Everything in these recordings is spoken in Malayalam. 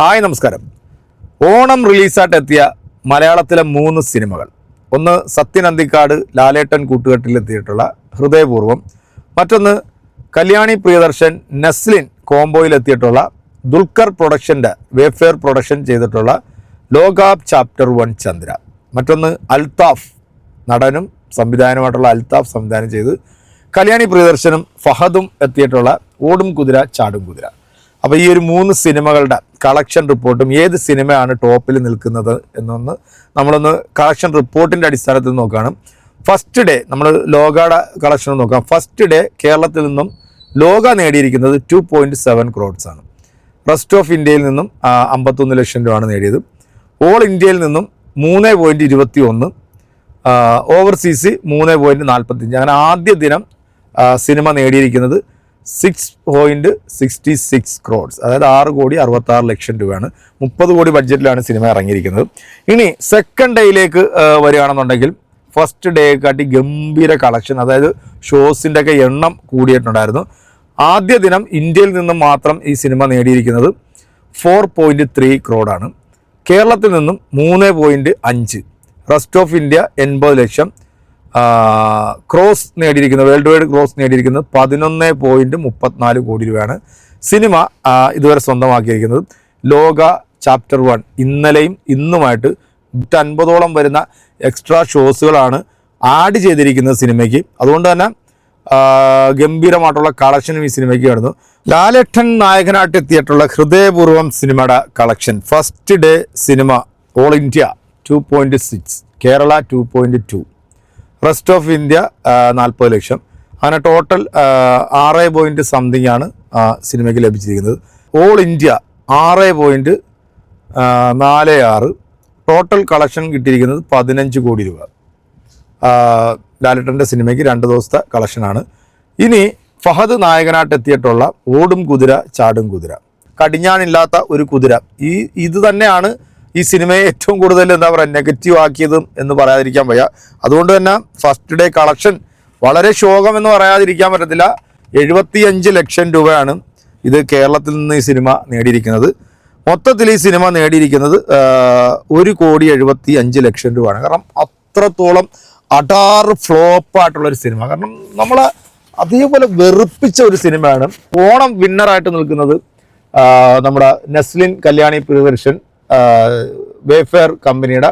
ഹായ് നമസ്കാരം. ഓണം റിലീസായിട്ട് എത്തിയ മലയാളത്തിലെ മൂന്ന് സിനിമകൾ. ഒന്ന് സത്യൻ അന്തിക്കാട് ലാലേട്ടൻ കൂട്ടുകെട്ടിലെത്തിയിട്ടുള്ള ഹൃദയപൂർവം. മറ്റൊന്ന് കല്യാണി പ്രിയദർശൻ നസ്ലിൻ കോംബോയിലെത്തിയിട്ടുള്ള ദുൽഖർ പ്രൊഡക്ഷന്റെ വേഫെയർ പ്രൊഡക്ഷൻ ചെയ്തിട്ടുള്ള ലോകാബ് ചാപ്റ്റർ വൺ ചന്ദ്ര. മറ്റൊന്ന് അൽത്താഫ് നടനും സംവിധാനമായിട്ടുള്ള അൽത്താഫ് സംവിധാനം ചെയ്ത് കല്യാണി പ്രിയദർശനും ഫഹദും എത്തിയിട്ടുള്ള ഓടും കുതിര ചാടും കുതിര. അപ്പോൾ ഈ ഒരു മൂന്ന് സിനിമകളുടെ കളക്ഷൻ റിപ്പോർട്ടും ഏത് സിനിമയാണ് ടോപ്പിൽ നിൽക്കുന്നത് എന്നൊന്ന് നമ്മളൊന്ന് കളക്ഷൻ റിപ്പോർട്ടിന്റെ അടിസ്ഥാനത്തിൽ നോക്കുകയാണ്. ഫസ്റ്റ് ഡേ നമ്മൾ ലോകയുടെ കളക്ഷൻ നോക്കാം. ഫസ്റ്റ് ഡേ കേരളത്തിൽ നിന്നും ലോക നേടിയിരിക്കുന്നത് ടു പോയിന്റ് സെവൻ ക്രോഡ്സ് ആണ്. റെസ്റ്റ് ഓഫ് ഇന്ത്യയിൽ നിന്നും അമ്പത്തൊന്ന് ലക്ഷം രൂപയാണ് നേടിയത്. ഓൾ ഇന്ത്യയിൽ നിന്നും മൂന്ന് പോയിന്റ് ഇരുപത്തി ഒന്ന് ഓവർസീസ് മൂന്ന് പോയിന്റ് നാൽപ്പത്തഞ്ച് അങ്ങനെ ആദ്യ ദിനം സിനിമ നേടിയിരിക്കുന്നത് six point sixty six crores അതായത് ആറ് കോടി അറുപത്താറ് ലക്ഷം രൂപയാണ്. മുപ്പത് കോടി ബഡ്ജറ്റിലാണ് സിനിമ ഇറങ്ങിയിരിക്കുന്നത്. ഇനി സെക്കൻഡ് ഡേയിലേക്ക് വരികയാണെന്നുണ്ടെങ്കിൽ ഫസ്റ്റ് ഡേയെക്കാട്ടി ഗംഭീര കളക്ഷൻ അതായത് ഷോസിന്റെ ഒക്കെ എണ്ണം കൂടിയിട്ടുണ്ടായിരുന്നു. ആദ്യ ദിനം ഇന്ത്യയിൽ നിന്നും മാത്രം ഈ സിനിമ നേടിയിരിക്കുന്നത് ഫോർ പോയിന്റ് ത്രീ ക്രോഡാണ് കേരളത്തിൽ നിന്നും മൂന്ന് പോയിന്റ് അഞ്ച്. റെസ്റ്റ് ഓഫ് ഇന്ത്യ എൺപത് ലക്ഷം. ക്രോസ് നേടിയിരിക്കുന്നത് വേൾഡ് വൈഡ് ക്രോസ് നേടിയിരിക്കുന്നത് പതിനൊന്ന് പോയിന്റ് മുപ്പത്തിനാല് കോടി രൂപയാണ് സിനിമ ഇതുവരെ സ്വന്തമാക്കിയിരിക്കുന്നത്. ലോക ചാപ്റ്റർ വൺ ഇന്നലെയും ഇന്നുമായിട്ട് നൂറ്റൻപതോളം വരുന്ന എക്സ്ട്രാ ഷോസുകളാണ് ആഡ് ചെയ്തിരിക്കുന്നത് സിനിമയ്ക്ക്. അതുകൊണ്ട് തന്നെ ഗംഭീരമായിട്ടുള്ള കളക്ഷനും ഈ സിനിമയ്ക്ക് കിടന്നു ലാലേട്ടൻ നായകനായിട്ട് എത്തിയിട്ടുള്ള ഹൃദയപൂർവം സിനിമയുടെ collection first day cinema all India two point six Kerala two point two rest of India നാൽപ്പത് ലക്ഷം. അങ്ങനെ ടോട്ടൽ ആറ് പോയിന്റ് സംതിങ് ആണ് സിനിമയ്ക്ക് ലഭിച്ചിരിക്കുന്നത്. ഓൾ ഇന്ത്യ ആറ് പോയിന്റ് നാല് ആറ്. ടോട്ടൽ കളക്ഷൻ കിട്ടിയിരിക്കുന്നത് പതിനഞ്ച് കോടി രൂപ. ലാലിട്ടന്റെ സിനിമയ്ക്ക് രണ്ട് ദിവസത്തെ കളക്ഷനാണ് ഇനി ഫഹദ് നായകനായിട്ട് എത്തിയിട്ടുള്ള ഓടും കുതിര ചാടും കുതിര. കടിഞ്ഞാണില്ലാത്ത ഒരു കുതിര. ഈ ഇത് തന്നെയാണ് ഈ സിനിമയെ ഏറ്റവും കൂടുതൽ എന്താ പറയുക നെഗറ്റീവ് ആക്കിയതും എന്ന് പറയാതിരിക്കാൻ വയ്യ. അതുകൊണ്ട് തന്നെ ഫസ്റ്റ് ഡേ കളക്ഷൻ വളരെ ശോകം എന്ന് പറയാതിരിക്കാൻ പറ്റത്തില്ല. എഴുപത്തിയഞ്ച് ലക്ഷം രൂപയാണ് ഇത് കേരളത്തിൽ നിന്ന് ഈ സിനിമ നേടിയിരിക്കുന്നത്. മൊത്തത്തിൽ ഈ സിനിമ നേടിയിരിക്കുന്നത് ഒരു കോടി എഴുപത്തി അഞ്ച് ലക്ഷം രൂപയാണ്. കാരണം അത്രത്തോളം അടാറ് ഫ്ലോപ്പായിട്ടുള്ളൊരു സിനിമ. കാരണം നമ്മളെ അതേപോലെ വെറുപ്പിച്ച ഒരു സിനിമയാണ്. ഓണം വിന്നറായിട്ട് നിൽക്കുന്നത് നമ്മുടെ നെസ്ലിൻ കല്യാണി പ്രിയദർശൻ. വേഫെയർ കമ്പനിയുടെ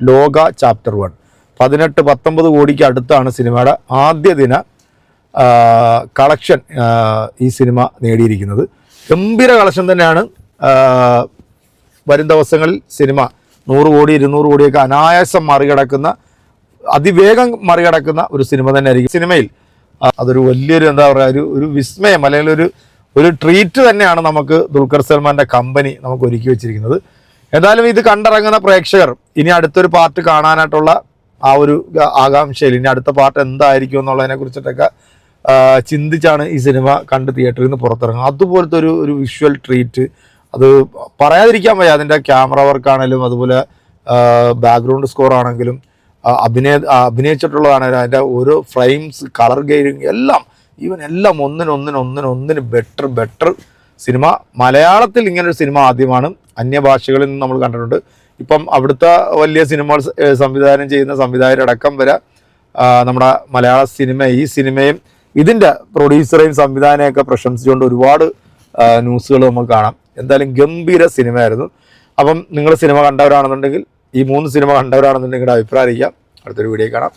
ലോക ചാപ്റ്റർ വൺ പതിനെട്ട് പത്തൊമ്പത് കോടിക്ക് അടുത്താണ് സിനിമയുടെ ആദ്യ ദിന കളക്ഷൻ ഈ സിനിമ നേടിയിരിക്കുന്നത്. ഗംഭീര കളക്ഷൻ തന്നെയാണ് വരും ദിവസങ്ങളിൽ സിനിമ. നൂറ് കോടി ഇരുന്നൂറ് കോടിയൊക്കെ അനായാസം മറികടക്കുന്ന അതിവേഗം മറികടക്കുന്ന ഒരു സിനിമ തന്നെ ആയിരിക്കും സിനിമയിൽ അതൊരു വലിയൊരു എന്താ പറയുക ഒരു ഒരു വിസ്മയം അല്ലെങ്കിൽ ഒരു ഒരു ട്രീറ്റ് തന്നെയാണ് നമുക്ക് ദുൽഖർ സൽമാന്റെ കമ്പനി നമുക്ക് ഒരുക്കി വെച്ചിരിക്കുന്നത്. എന്തായാലും ഇത് കണ്ടിറങ്ങുന്ന പ്രേക്ഷകർ ഇനി അടുത്തൊരു പാർട്ട് കാണാനായിട്ടുള്ള ആ ഒരു ആകാംക്ഷയിൽ ഇനി അടുത്ത പാർട്ട് എന്തായിരിക്കും എന്നുള്ളതിനെ കുറിച്ചിട്ടൊക്കെ ചിന്തിച്ചാണ് ഈ സിനിമ കണ്ട് തിയേറ്ററിൽ നിന്ന് പുറത്തിറങ്ങുക അതുപോലത്തെ ഒരു ഒരു വിഷ്വൽ ട്രീറ്റ് അത് പറയാതിരിക്കാൻ വയ്യ. അതിന്റെ ക്യാമറ വർക്കാണെങ്കിലും അതുപോലെ ബാക്ക്ഗ്രൗണ്ട് സ്കോർ ആണെങ്കിലും അഭിനയ അഭിനയിച്ചിട്ടുള്ളതാണെങ്കിലും അതിന്റെ ഓരോ ഫ്രെയിംസ് കളർ ഗെയിമിങ് എല്ലാം ഈവൻ എല്ലാം ഒന്നിന് ഒന്നിന് ഒന്നിന് ഒന്നിന് ബെറ്റർ ബെറ്റർ സിനിമ. മലയാളത്തിൽ ഇങ്ങനൊരു സിനിമ ആദ്യമാണ്. അന്യഭാഷകളിൽ നിന്ന് നമ്മൾ കണ്ടിട്ടുണ്ട്. ഇപ്പം അവിടുത്തെ വലിയ സിനിമകൾ സംവിധാനം ചെയ്യുന്ന സംവിധായകരടക്കം വരെ നമ്മുടെ മലയാള സിനിമ ഈ സിനിമയും ഇതിന്റെ പ്രൊഡ്യൂസറെയും സംവിധാനമൊക്കെ പ്രശംസിച്ചുകൊണ്ട് ഒരുപാട് ന്യൂസുകൾ നമുക്ക് കാണാം. എന്തായാലും ഗംഭീര സിനിമയായിരുന്നു. അപ്പം നിങ്ങൾ സിനിമ കണ്ടവരാണെന്നുണ്ടെങ്കിൽ ഈ മൂന്ന് സിനിമ കണ്ടവരാണെന്നുണ്ടെങ്കിൽ അഭിപ്രായം അറിയിക്കാം. അടുത്തൊരു വീഡിയോ കാണാം.